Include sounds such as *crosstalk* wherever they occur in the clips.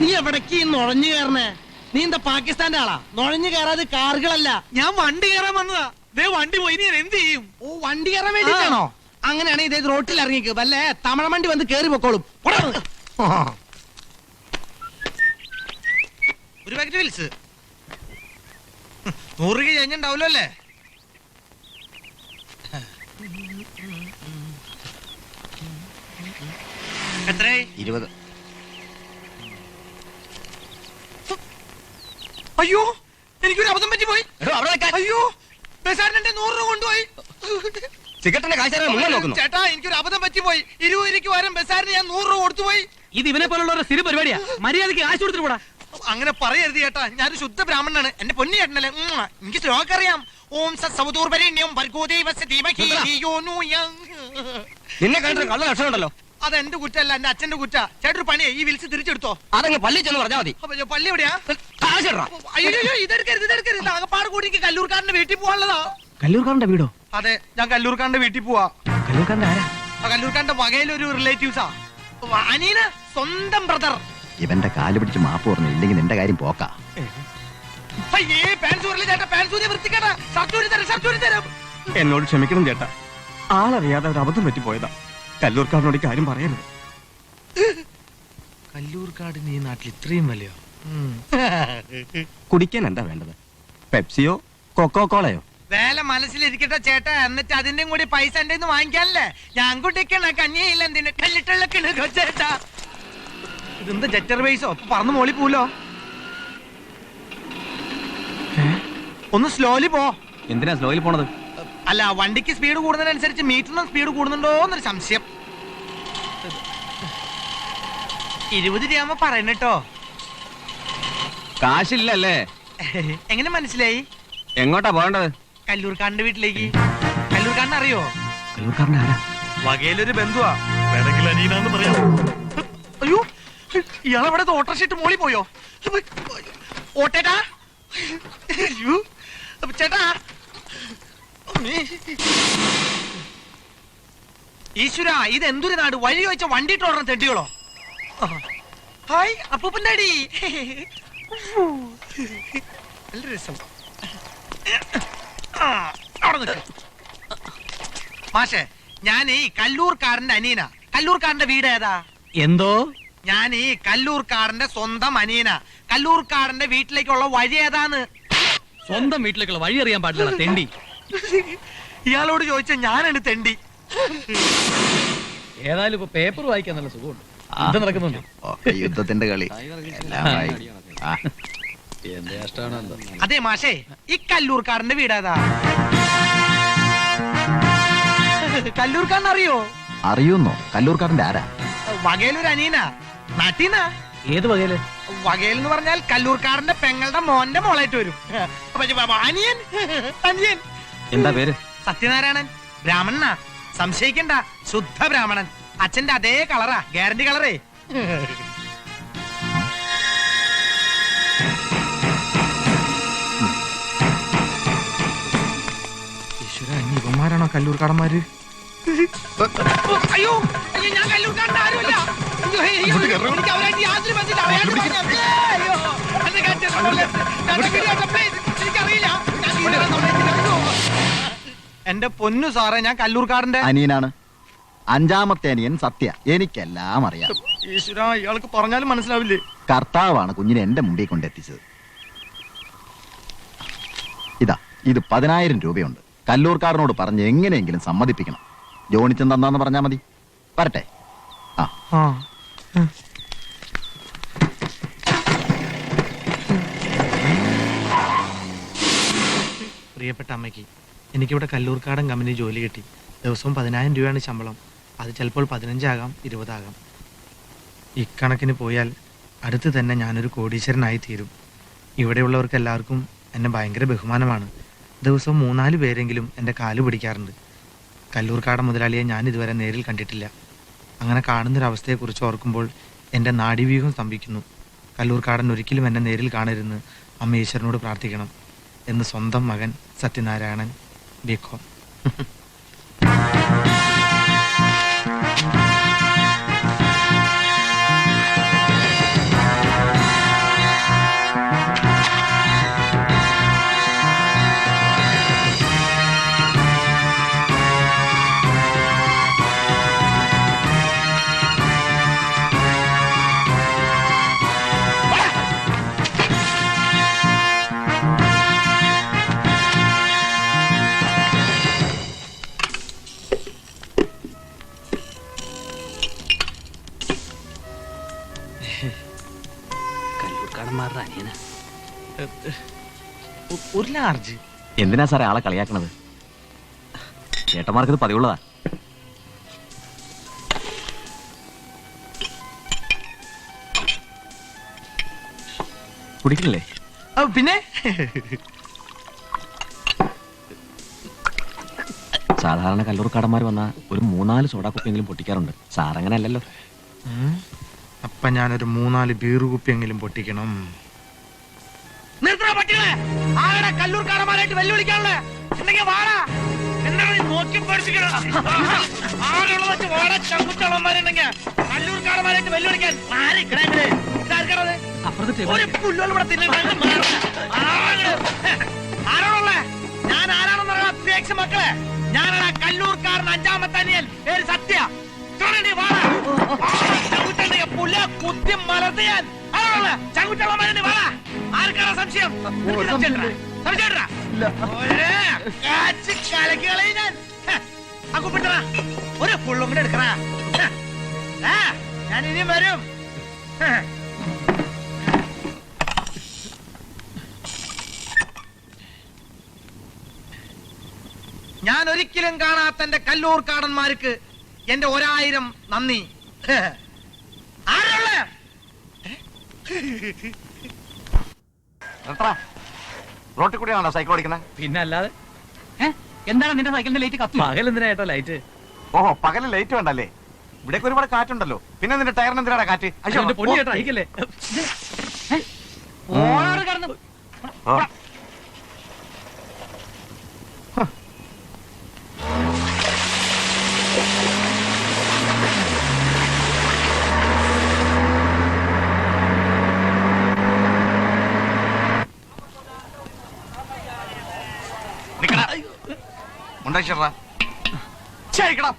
നീ എവിടേക്ക് നുഴഞ്ഞു കയറണേ നീ എന്താ പാകിസ്ഥാന്റെ ആളാ നുഴഞ്ഞു കയറാതെ കാറുകളല്ല ഞാൻ വണ്ടി കയറാൻ വന്നതാ ദേ വണ്ടി പോയി ഞാൻ എന്ത് ചെയ്യും ഓ വണ്ടി കയറാൻ വേണ്ടിട്ടാണോ അങ്ങനെയാണെങ്കിൽ ഇതേ റോട്ടിൽ ഇറങ്ങിക്ക് വല്ലേ തമിഴ വണ്ടി വന്ന് കേറി പൊക്കോളും ഒരു പാക്കറ്റ് വിൽസ് നൂറ് രൂപ കഴിഞ്ഞുണ്ടാവല്ലോ അല്ലേ? എത്രയായി? ഇരുപത്. അയ്യോ എനിക്കൊരു അബദ്ധം പറ്റി പോയി എടോ, അവിടെ നിൽക്കാൻ. അയ്യോ ബസാറിന്റെ നൂറ് രൂപ കൊണ്ടുപോയി. സിഗരറ്റിന്റെ കാശാരെ മുങ്ങാൻ നോക്കുന്നു? ചേട്ടാ എനിക്കൊരു അബദ്ധം പറ്റി പോയി ഇരുപത് രൂപയ്ക്ക് വരാൻ ബസാറിന് ഞാൻ നൂറ് രൂപ കൊടുത്തുപോയി. ഇത് ഇവനെ പോലുള്ളവരുടെ സ്ഥിര പരിപാടിയാ. മര്യാദയ്ക്ക് കാശ് കൊടുത്തിട്ട് കൂടാ അങ്ങനെ പറയരുത് ചേട്ടാ. ഞാനൊരു ശുദ്ധ ബ്രാഹ്മണനാണ്. എന്റെ പൊന്നു ചേട്ടനല്ലേ. ഉം. എനിക്ക് ശ്ലോകം അറിയാം ഓം സൗദൂർ ഭർഗോദേവസ്യ ധീമഹി നിർത്തടാ. ധിയോ നോ യം. നിന്നെ കണ്ടിട്ട് കള്ള ലക്ഷണം ഉണ്ടല്ലോ അത് എന്റെ കുറ്റല്ല എന്റെ അച്ഛന്റെ കുറ്റ. ചേട്ടൊരു പണിയെ ഈ വിളിച്ച് തിരിച്ചെടുത്തോ. അതങ്ങ് പള്ളി ചെന്ന് പറഞ്ഞാൽ മതി. അപ്പൊ ഞാൻ പള്ളി എവിടെയാ? അയ്യോ ഇതെടുക്കരുത് ആകപ്പാട് കൂടി എനിക്ക് കല്ലൂർക്കാരന്റെ വീട്ടിൽ പോവാനുള്ളതാ കല്ലൂർക്കാരന്റെ വീടോ? അതെ ഞാൻ കല്ലൂർക്കാരന്റെ വീട്ടിൽ പോവാ. കല്ലൂർക്കാരന്റെ ആരാ? ആ കല്ലൂർക്കാരന്റെ വകയിലൊരു റിലേറ്റീവ്സാ അനീന സ്വന്തം ബ്രദർ ഇവന്റെ കാൽ പിടിച്ച് മാപ്പ് പറഞ്ഞു ഇല്ലെങ്കിൽ നിന്റെ കാര്യം പോക്കാ. എന്നോട് ക്ഷമിക്കണം ചേട്ടാ. ആളറിയാതെ ഒരു അബദ്ധം പറ്റിപ്പോയതാ. കല്ലൂർക്കാരനോട് ഈ കാര്യം പറയരുത്. കല്ലൂർക്കാടിന് ഈ നാട്ടിൽ ഇത്രയും വലിയോ? കുടിക്കാൻ എന്താ വേണ്ടത്? പെപ്സിയോ കൊക്കോ കോളയോ വേല മനസ്സിലിരിക്കട്ടെ ചേട്ടാ എന്നിട്ട് അതിന്റെ കൂടി പൈസ എന്റെ വാങ്ങിക്കാനല്ലേ? ഞാൻ കുട്ടിക്കണ കഞ്ഞിയില്ല എന്തിന്? കിണക്കോ ചേട്ടാ? ഇതെന്ത് ജറ്റർ പൈസോ? പറന്ന് മോളി പോലോ? ഒന്ന് സ്ലോലി പോ. എന്തിനാ സ്ലോയിൽ പോണത്? അല്ല വണ്ടിക്ക് സ്പീഡ് കൂടുന്നതിനനുസരിച്ച് മീറ്ററിനും സ്പീഡ് കൂടുന്നുണ്ടോ എന്നൊരു സംശയം. ഇരുപത് രൂപ പറയണട്ടോ കാശില്ലല്ലേ? എങ്ങനെ മനസ്സിലായി? എങ്ങോട്ടാ പോകേണ്ടത്? കല്ലൂർക്കാടിന്റെ വീട്ടിലേക്ക്. കല്ലൂർക്കാടിനെ അറിയോ? കല്ലൂർക്കാരന്റെ ആരാ? വകയിലൊരു ബന്ധുവാ. വേണമെങ്കിൽ അനീനാന്ന് പറയാം. അയ്യോ ഇയാളവിടെ ഓട്ടർഷീറ്റ് മോളി പോയോ? ഓട്ടേട്ടാ. അയ്യോ ചേട്ടാ. ഈശ്വര ഇത് എന്തൊരു നാട്? വഴി വെച്ച വണ്ടി ഓടണം തെണ്ടികളോ? ഹായ് അപ്പൂപ്പന്റെ അടി നല്ല രസം. അവിടെ നിൽക്ക് മാഷേ ഞാൻ ഈ കല്ലൂർക്കാരന്റെ അനീന കല്ലൂർക്കാരന്റെ വീട് ഏതാ? എന്തോ? ഞാൻ ഈ കല്ലൂർക്കാരന്റെ സ്വന്തം അനീന കല്ലൂർക്കാരന്റെ വീട്ടിലേക്കുള്ള വഴി ഏതാന്ന്? സ്വന്തം വീട്ടിലേക്കുള്ള വഴി അറിയാൻ പാടില്ല തെണ്ടി. ഇയാളോട് ചോദിച്ച ഞാനാണ് തെണ്ടി. ഏതായാലും ഇപ്പൊ പേപ്പർ വായിക്കാൻ നല്ല സുഖമുണ്ട്. യുദ്ധം നടക്കുന്നുണ്ട്. യുദ്ധത്തിന്റെ കളി. അതെ മാഷേ ഈ കല്ലൂർക്കാരന്റെ വീടേതാ. കല്ലൂർക്കാരൻ അറിയോ അറിയുന്നോ? കല്ലൂർക്കാരന്റെ ആരാ? വകയിലൊരു അനീന നാട്ടീന ഏത് വകയിൽ വകയിൽ എന്ന് പറഞ്ഞാൽ കല്ലൂർക്കാരന്റെ പെങ്ങളുടെ മോന്റെ മോളായിട്ട് വരും. അനിയൻ? അനിയൻ? എന്താ പേര് സത്യനാരായണൻ ബ്രാഹ്മണനാ സംശയിക്കണ്ട ശുദ്ധ ബ്രാഹ്മണൻ അച്ഛന്റെ അതേ കളറാ ഗ്യാരണ്ടി കളറേ ഇവന്മാരാണോ കല്ലൂർക്കാടന്മാര് അയ്യോ അയ്യോ ഞാൻ കല്ലൂർക്കാരന്റെ ആരുമല്ല അയ്യോ, അയ്യോ, എനിക്ക് അവരായിട്ട് യാതൊരു ബന്ധമില്ല. അറിയാണ്ട് പറഞ്ഞതാ. അയ്യോ, എന്നെ കയറ്റി കൊല്ലരുത്. ഞാൻ please. എന്റെ പൊന്നു സാറേ ഞാൻ കല്ലൂർക്കാരന്റെ അനിയനാണ്. അഞ്ചാമത്തെ അനിയൻ സത്യ. എനിക്കെല്ലാം അറിയാം. ഈശ്വര ഇയാൾക്ക് പറഞ്ഞാലും മനസ്സിലാവില്ലേ? കർത്താവാണ് കുഞ്ഞിനെ എന്റെ മുമ്പിൽ കൊണ്ടെത്തിച്ചത്. ഇതാ ഇത് പതിനായിരം രൂപയുണ്ട്. കല്ലൂർക്കാരനോട് പറഞ്ഞ് എങ്ങനെയെങ്കിലും സമ്മതിപ്പിക്കണം. ജോണിച്ചൻ തന്നാന്ന് പറഞ്ഞാ മതി. വരട്ടെ. ആ. ആ. പ്രിയപ്പെട്ട അമ്മയ്ക്ക് എനിക്കിവിടെ കല്ലൂർക്കാടൻ കമ്പനി ജോലി കിട്ടി. ദിവസവും പതിനായിരം രൂപയാണ് ശമ്പളം. അത് ചിലപ്പോൾ പതിനഞ്ചാകാം ഇരുപതാകാം. ഇക്കണക്കിന് പോയാൽ അടുത്ത് തന്നെ ഞാനൊരു കോടീശ്വരനായി തീരും. ഇവിടെയുള്ളവർക്ക് എല്ലാവർക്കും എന്നെ ഭയങ്കര ബഹുമാനമാണ്. ദിവസവും മൂന്നാൽ പേരെങ്കിലും എന്റെ കാൽ പിടിക്കാറുണ്ട്. കല്ലൂർക്കാടൻ മുതലാളിയെ ഞാൻ ഇതുവരെ നേരിൽ കണ്ടിട്ടില്ല. അങ്ങനെ കാണുന്നൊരവസ്ഥയെക്കുറിച്ച് ഓർക്കുമ്പോൾ എന്റെ നാടിവ്യൂഹം സ്തംഭിക്കുന്നു. കല്ലൂർക്കാടൻ ഒരിക്കലും എന്നെ നേരിൽ കാണരുതെന്ന് അമ്മ ഈശ്വരനോട് പ്രാർത്ഥിക്കണം എന്ന് സ്വന്തം മകൻ സത്യനാരായണൻ देखो। *laughs* ഒരു ലാർജ് എന്തിനാ സാറേ ആളെ കളിയാക്കണത്? ചേട്ടന്മാർക്ക് ഇത് പതിവുള്ളതാ. കുടിക്കണില്ലേ? ആ, പിന്നെ? സാധാരണ കല്ലൂർക്കാടന്മാർ വന്ന ഒരു മൂന്നാൽ സോഡാ കുപ്പിയെങ്കിലും പൊട്ടിക്കാറുണ്ട്. സാർ അങ്ങനെ അല്ലല്ലോ ഉം. അപ്പൊ ഞാനൊരു മൂന്നാൽ ബീറ് കുപ്പിയെങ്കിലും പൊട്ടിക്കണം. നിർത്തണ പട്ടികളെ ആരുടെ കല്ലൂർക്കാരന്മാരായിട്ട് വെല്ലുവിളിക്കാനുള്ളത് ഉണ്ടെങ്കിൽ വാടാ? എന്താണ് നോക്കി പഠിപ്പിക്കണം ആരുള്ളത് വെച്ച് വാടാ ചങ്കുച്ചളന്മാരുണ്ടെങ്കിൽ കല്ലൂർക്കാരന്മാരായിട്ട് വെല്ലുവിളിക്കാൻ ആര് കിടങ്ങട് ഇതാർക്കണത്? ഒരു പുല്ലുകൾ ഇവിടെ ആരാണുള്ളേ? ഞാൻ ആരാണെന്നുള്ള അപേക്ഷ മക്കളെ. ഞാനാണ് കല്ലൂർക്കാരൻ അഞ്ചാമത്തെ അനിയൻ പേര് സത്യ. വാടാ. പുല്ല കുത്തി മലർത്തിയാൻ. സംശയം? ഒരേ ഫുള്ളും കൂടെ എടുക്കറാ ഞാൻ ഇനിയും വരും. ഞാൻ ഒരിക്കലും കാണാത്ത എന്റെ കല്ലൂർ കാടന്മാർക്ക് എന്റെ ഒരായിരം നന്ദി. റോട്ടിൽ കൂടിയാണോ സൈക്കിൾ ഓടിക്കുന്നത് പിന്നെ അല്ലാതെ എന്താണ് നിന്റെ സൈക്കിളിന്റെ ലൈറ്റ് കത്തി പകൽ എന്തിനാ ഏട്ടാ ലൈറ്റ് ഓഹോ പകൽ ലൈറ്റ് വേണ്ടല്ലേ? ഇവിടേക്ക് ഒരുപാട് കാറ്റുണ്ടല്ലോ. പിന്നെ നിന്റെ ടയറിന് എന്തിനാടാ കാറ്റ്? പൊടി ഏട്ടാ അയക്കല്ലേ? കടന്നു ഓ. നിക്കടാ. മുണ്ടായിച്ചിട്രാ. ശരിക്കടാ.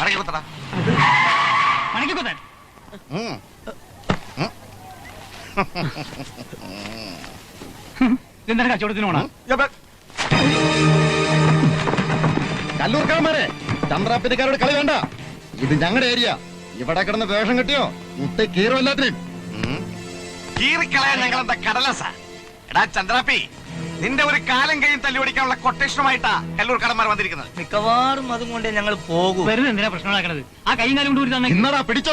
മടക്കി കുത്തടാ. ഉം. എന്താണ് കച്ചവടത്തിന് പോണ. കല്ലൂർക്കാരന്മാരെ ചന്ദ്രാപ്പിതിക്കാരോട് കളി വേണ്ട ഇത് ഞങ്ങളുടെ ഏരിയ ഇവിടെ കിടന്ന് വേഷം കിട്ടിയോ മുട്ട കീറും എല്ലാത്തിനും കീറിക്കളയാൻ ഞങ്ങൾ എന്താ കടലസ എടാ ചന്ദ്രാപ്പി നിന്റെ ഒരു കാലം കഴിയും തല്ലി ഓടിക്കാനുള്ള കൊട്ടേഷനുമായിട്ടാ കല്ലൂർ കടന്മാർ വന്നിരിക്കുന്നത്. മിക്കവാറും അതും കൊണ്ട് ഞങ്ങൾ പോകും. വെറുതെ എന്തിനാ പ്രശ്നം ആ കൈകാലം കാലം കൊണ്ട് ഊരി തന്നെ. ഇന്നടാ പിടിച്ചോ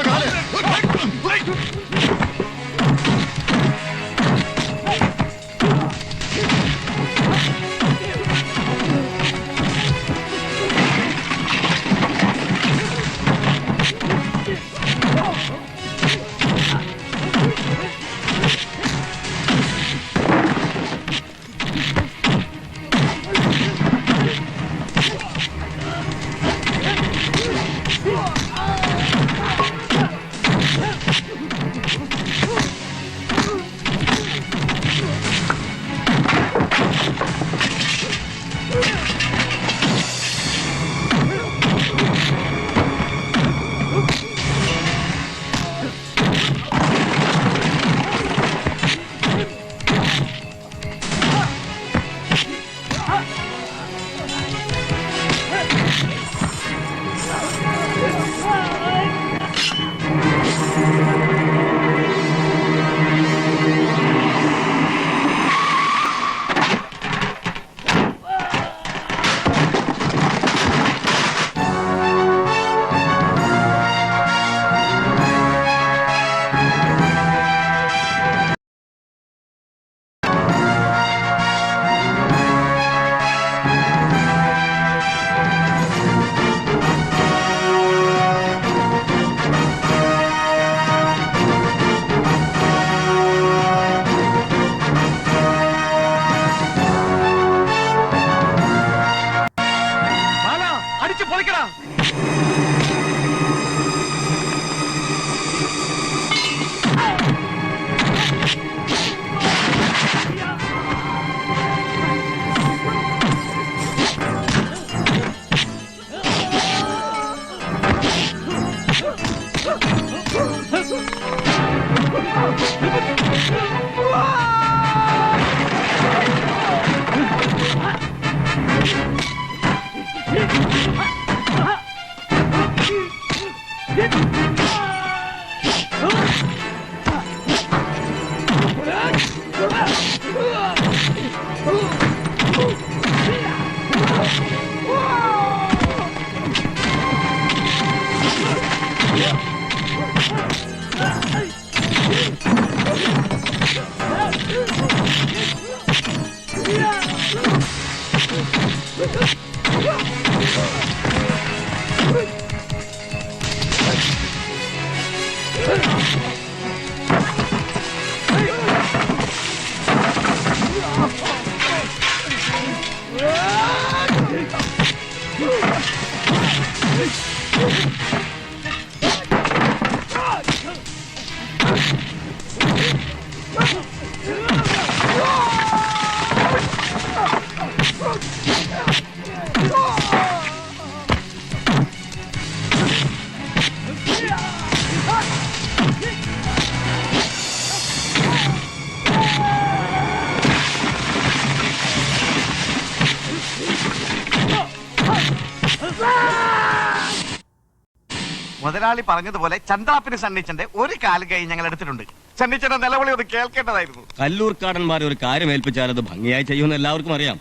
മുതലാളി പറഞ്ഞതുപോലെ ചന്ദ്രാപ്പിന് സണ്ണിച്ചന്റെ ഒരു കാലം കൈ ഞങ്ങൾ എടുത്തിട്ടുണ്ട്. സണ്ണിച്ചന്റെ നിലവിളി ഒന്ന് കേൾക്കേണ്ടതായിരുന്നു. കല്ലൂർക്കാടന്മാരെ ഒരു കാര്യം ഏൽപ്പിച്ചാൽ അത് ഭംഗിയായി ചെയ്യുമെന്ന് എല്ലാവർക്കും അറിയാം.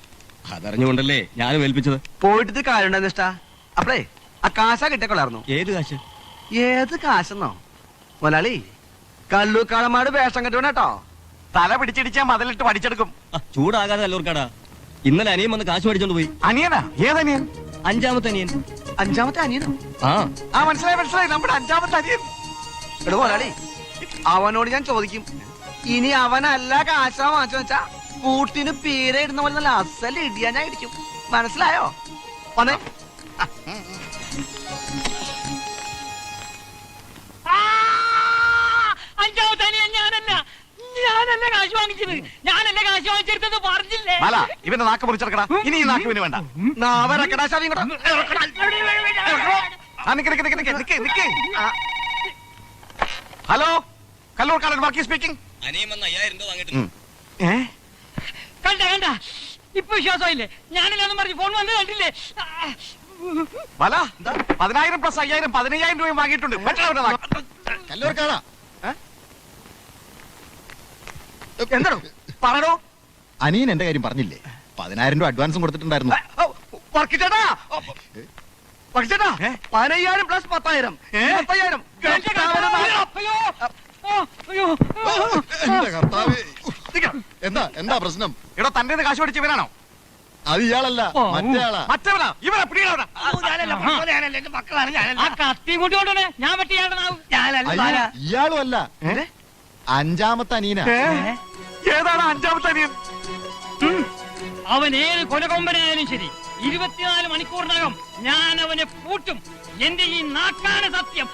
അതറിഞ്ഞുകൊണ്ടല്ലേ ഞാനും ഏൽപ്പിച്ചത്? പോയിട്ട് കാര്യമുണ്ടെന്ന് ഇഷ്ടാ അപ്പളേ ആ കാശ കിട്ടിക്കൊള്ളായിരുന്നു. ഏത് കാശ്? ഏത് കാശെന്നോ? മുതലാളി കല്ലൂർക്കാടന്മാര് വേഷം കെട്ടണം കേട്ടോ. തല പിടിച്ചിടിച്ചാ മതിലിട്ട് പഠിച്ചെടുക്കും ചൂടാകാതെ കല്ലൂർക്കാടാ. ഇന്നലെ അനിയൻ വന്ന് കാശ് മേടിച്ചോണ്ട് പോയി. അനിയനാ? ഏതനിയൻ? അഞ്ചാമത്തെ അനിയൻ. അഞ്ചാമത്തെ അനിയനോ ആ. ആ മനസ്സിലായി മനസ്സിലായി. നമ്മുടെ അഞ്ചാമത്തെ അനിയൻ. എടോ മുതലാളി അവനോട് ഞാൻ ചോദിക്കും. ഇനി അവനല്ല കാശ വാങ്ങിച്ചു വെച്ചാ കൂട്ടിന് പീര ഇടുന്ന പോലെ നല്ല അസൽ ഇടിയാ ഞാൻ ഇടിക്കും മനസ്സിലായോ? വന്നേ. അഞ്ചാമത്തെ അനിയൻ ഞാനല്ല. ഞാനല്ല കാശ് വാങ്ങിച്ചത്. ഞാനല്ല കാശ് വാങ്ങിച്ചെടുത്തത് പറഞ്ഞില്ലേ? ഇവന്റെ നാക്ക് മുറിച്ചെടുക്കടാ. ഇനി ഈ നാക്ക് ഇവന് വേണ്ട. നാവരക്കടാ ശവി ആ, നിക്ക്, നിക്ക്, നിക്ക്, നിക്ക്, നിക്ക്, നിക്ക്. ആ. ഹലോ? കല്ലൂർക്കാരൻ വർക്കി സ്പീക്കിംഗ്. കണ്ട കണ്ട. ഇപ്പൊ വിശ്വാസമില്ലേ ഞാനില്ലെന്നും പറഞ്ഞു ഫോൺ വന്ന് കണ്ടില്ലേ? ബല പതിനായിരം പ്ലസ് അയ്യായിരം പതിനയ്യായിരം രൂപയും വാങ്ങിയിട്ടുണ്ട്. നാക്ക്. കല്ലൂർക്കാടാ. എന്താണോ പറയടോ അനിയൻ എന്റെ കാര്യം പറഞ്ഞില്ലേ? പതിനായിരം രൂപ അഡ്വാൻസും കൊടുത്തിട്ടുണ്ടായിരുന്നു? പതിനയ്യായിരം പ്ലസ് പത്തായിരം? പത്തായിരം. എന്താ എന്താ പ്രശ്നം? എടോ തന്റെ കാശ് പഠിച്ച ഇവനാണോ? അത് ഇയാളല്ല മറ്റേയാളാ. മറ്റവനാ? ഇവനാ ആ കത്തിയും കൂട്ടി കൊണ്ടുവന്നെ. ഞാൻ അയ്യോ, ഇയാളും അല്ല. അഞ്ചാമത്തെ അനീന ഏതാണ് അഞ്ചാമത്തെ അനിയൻ? അവൻ ഏത് കൊലകൊമ്പനായാലും ശരി. ഇരുപത്തിനാല് മണിക്കൂറിനകം ഞാൻ അവനെ പൂട്ടും എന്റെ ഈ നാക്കാണ് സത്യം.